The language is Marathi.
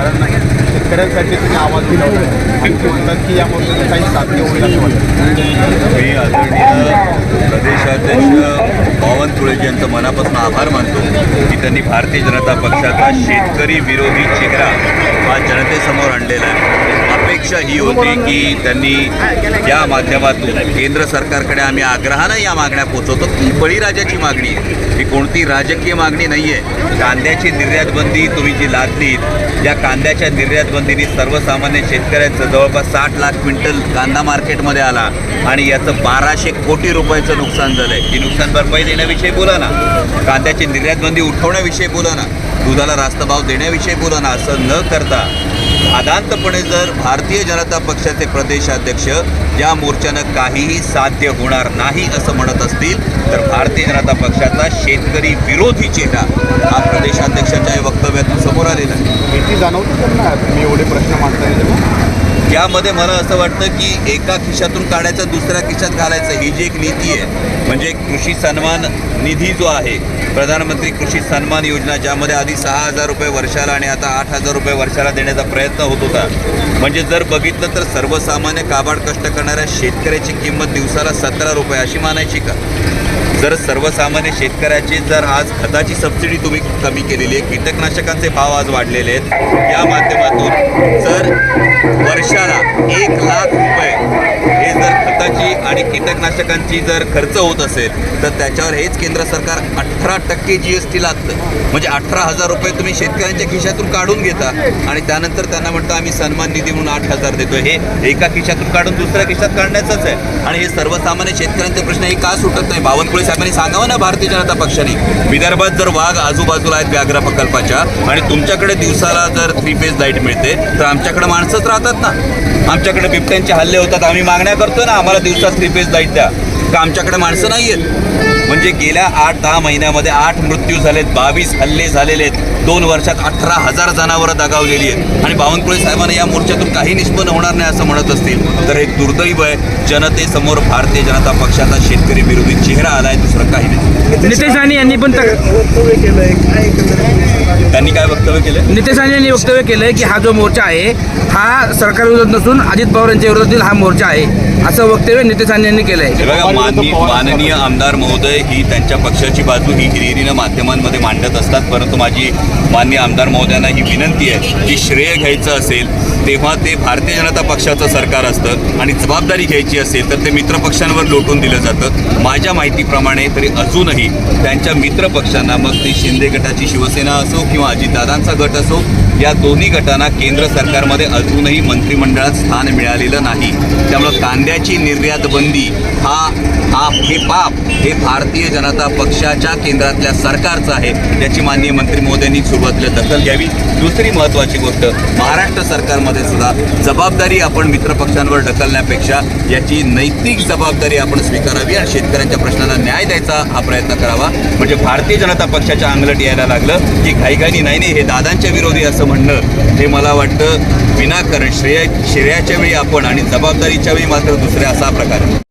कारण शेतकऱ्यांसाठी तुम्ही आवाज दिला आणि ते म्हणतात की यामधून काही साध्य होईल असं वाटतं. मी आदरणीय प्रदेशाध्यक्ष बावनकुळेजी यांचं मनापासून आभार मानतो की त्यांनी भारतीय जनता पक्षाचा शेतकरी विरोधी चेहरा हा जनतेसमोर आणलेला आहे. अपेक्षा ही होती की त्यांनी या माध्यमातून केंद्र सरकारकडे आम्ही आग्रहानं या मागण्या पोचवतो. ती बळीराजाची मागणी आहे. ही कोणती राजकीय मागणी नाही आहे कांद्याची निर्यातबंदी तुम्ही जी लादलीत या कांद्याच्या निर्यातबंदीने सर्वसामान्य शेतकऱ्यांचं जवळपास साठ लाख क्विंटल कांदा मार्केटमध्ये आला आणि याचं बाराशे कोटी रुपयाचं नुकसान झालं आहे ही नुकसान भरपाई देण्याविषयी बोला ना. कांद्याची निर्यातबंदी उठवण्याविषयी बोला ना. दुधाला रास्त भाव देण्याविषयी बोला ना. असं न करता आदांतपणे जर भारतीय जनता पक्षाचे प्रदेशाध्यक्ष या मोर्चानं काहीही साध्य होणार नाही असं म्हणत असतील तर भारतीय जनता पक्षाचा शेतकरी विरोधी चेहरा हा प्रदेशाध्यक्षाच्या वक्तव्यातून समोर आलेला आहे. जाणवतो जाणवते त्यांना? तुम्ही एवढे प्रश्न मांडता येतो यामध्ये मला असं वाटतं की एका खिशातून काढायचं दुसऱ्या खिशात घालायचं ही जी एक नीती आहे म्हणजे कृषी सन्मान निधी जो आहे प्रधानमंत्री कृषी सन्मान योजना ज्यामध्ये आधी सहा हजार रुपये वर्षाला आणि आता आठ हजार रुपये वर्षाला देण्याचा प्रयत्न होत होता. म्हणजे जर बघितलं तर सर्वसामान्य काबाड कष्ट करणाऱ्या शेतकऱ्याची किंमत दिवसाला सतरा रुपये अशी मानायची का? जर सर्वसामान्य शेतकऱ्याची जर आज खताची सबसिडी तुम्ही कमी केलेली आहे कीटकनाशकांचे भाव आज वाढलेले आहेत या माध्यमातून जर वर्षाला एक लाख रुपये हे जर खताची आणि कीटकनाशकांची जर खर्च होत असेल तर त्याच्यावर हेच केंद्र सरकार अठरा टक्के जी एस टी लागतं. म्हणजे अठरा हजार रुपये तुम्ही शेतकऱ्यांच्या खिशातून काढून घेता आणि त्यानंतर त्यांना म्हणतो आम्ही सन्मान निधी म्हणून आठ हजार देतो हे एका खिशातून काढून दुसऱ्या खिशात काढण्याचंच आहे. आणि हे सर्वसामान्य शेतकऱ्यांचे प्रश्न हे का सुटत नाही? बावनकुळे साहेबांनी सांगावं ना भारतीय जनता पक्षाने. विदर्भात जर वाघ आजूबाजूला आहेत व्याघ्र प्रकल्पाच्या आणि तुमच्याकडे दिवसाला जर थ्री फेज लाइट मिळते तर आमच्याकडे माणसंच राहतात ना. आमच्याकडे बिबट्यांचे हल्ले होतात आम्ही मागण्या करतोय ना आम्हाला दिवसा थ्री फेज लाइट द्या. का आमच्याकडे माणसं नाही आहेत म्हणजे गेल्या आठ दहा महिन्यामध्ये आठ मृत्यू झालेत बावीस हल्ले झालेले आहेत. दोन वर्षात अठरा हजार जनावरं दगावलेली आहेत. आणि बावनकुळे साहेबांना या मोर्चातून काही निष्पन्न होणार नाही असं म्हणत असतील. तर हे दुर्दैव आहे जनतेसमोर भारतीय जनता पक्षाचा शेतकरी विरोधी चेहरा आलाय दुसरं काही नाही. नितेश राणे यांनी पण त्यांनी काय वक्तव्य केलं नितेश राणे यांनी वक्तव्य केलंय की हा जो मोर्चा आहे हा सरकार विरोधात नसून अजित पवार यांच्या विरोधातील हा मोर्चा आहे. असं वक्तव्य नितेश राणे यांनी केलंय. माननीय माननीय आमदार महोदय ही त्यांच्या पक्षाची बाजू ही हिरिरीनं माध्यमांमध्ये मांडत असतात. परंतु माझी माननीय आमदार महोदयांना ही विनंती आहे की श्रेय घ्यायचं असेल तेव्हा ते भारतीय जनता पक्षाचं सरकार असतं आणि जबाबदारी घ्यायची असेल तर ते मित्रपक्षांवर लोटून दिलं जातं. माझ्या माहितीप्रमाणे तरी अजूनही त्यांच्या मित्रपक्षांना मग ती शिंदे गटाची शिवसेना असो किंवा अजितदादांचा गट असो या दोन्ही गटांना केंद्र सरकारमध्ये अजूनही मंत्रिमंडळात स्थान मिळालेलं नाही. त्यामुळं कांद्याची निर्यात बंदी हा हा हे पाप हे भारतीय जनता पक्षाच्या केंद्रातल्या सरकारचं आहे याची माननीय मंत्री मोदयांनी सुरुवातीला दखल घ्यावी. दुसरी महत्त्वाची गोष्ट महाराष्ट्र सरकारमध्ये सुद्धा जबाबदारी आपण मित्रपक्षांवर ढकलण्यापेक्षा याची नैतिक जबाबदारी आपण स्वीकारावी आणि शेतकऱ्यांच्या प्रश्नांना न्याय द्यायचा हा प्रयत्न करावा. म्हणजे भारतीय जनता पक्षाच्या अंगलट यायला लागलं की घाईघाईनी नाही नाही हे दादांच्या विरोधी असं म्हणणं हे मला वाटतं विनाकारण श्रेय श्रेयाच्या वेळी आपण आणि जबाबदारीच्या वेळी मात्र दुसऱ्या असा प्रकार